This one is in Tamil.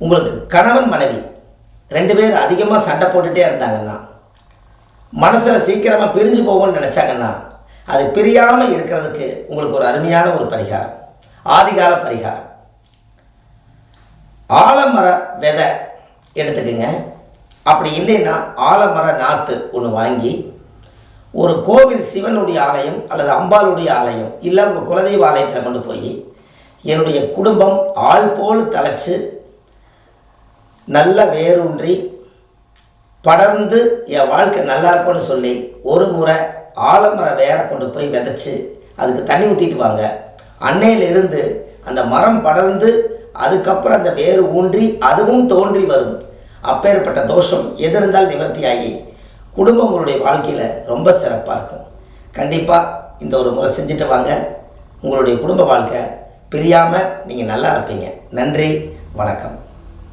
உங்களுக்கு கணவன் மனைவி ரெண்டு பேர் அதிகமாக சண்டை போட்டுகிட்டே இருந்தாங்கன்னா மனசில் சீக்கிரமாக பிரிஞ்சு போகும்னு நினச்சாங்கன்னா அது பிரியாமல் இருக்கிறதுக்கு உங்களுக்கு ஒரு அருமையான ஒரு பரிகாரம் ஆதிகால பரிகாரம். ஆலமர விதை எடுத்துக்கோங்க. அப்படி இல்லைன்னா ஆலமர நாற்று ஒன்று வாங்கி ஒரு கோவில் சிவனுடைய ஆலயம் அல்லது அம்பாளுடைய ஆலயம் இல்லை உங்கள் குலதெய்வ ஆலயத்தில் கொண்டு போய் என்னுடைய குடும்பம் ஆள் போல் தலைச்சு நல்ல வேரூன்றி படர்ந்து என் வாழ்க்கை நல்லா இருக்கும்னு சொல்லி ஒரு முறை ஆலமரம் வேரை கொண்டு போய் விதைச்சி அதுக்கு தண்ணி ஊற்றிட்டு வாங்க. அன்னையிலிருந்து அந்த மரம் படர்ந்து அதுக்கப்புறம் அந்த வேர் ஊன்றி அதுவும் தோன்றி வரும். அப்பேற்பட்ட தோஷம் எது இருந்தால் நிவர்த்தியாகி குடும்பம் உங்களுடைய வாழ்க்கையில் ரொம்ப சிறப்பாக இருக்கும். கண்டிப்பாக இந்த ஒரு முறை செஞ்சுட்டு வாங்க. உங்களுடைய குடும்ப வாழ்க்கை பிரியாமல் நீங்கள் நல்லா இருப்பீங்க. நன்றி வணக்கம்.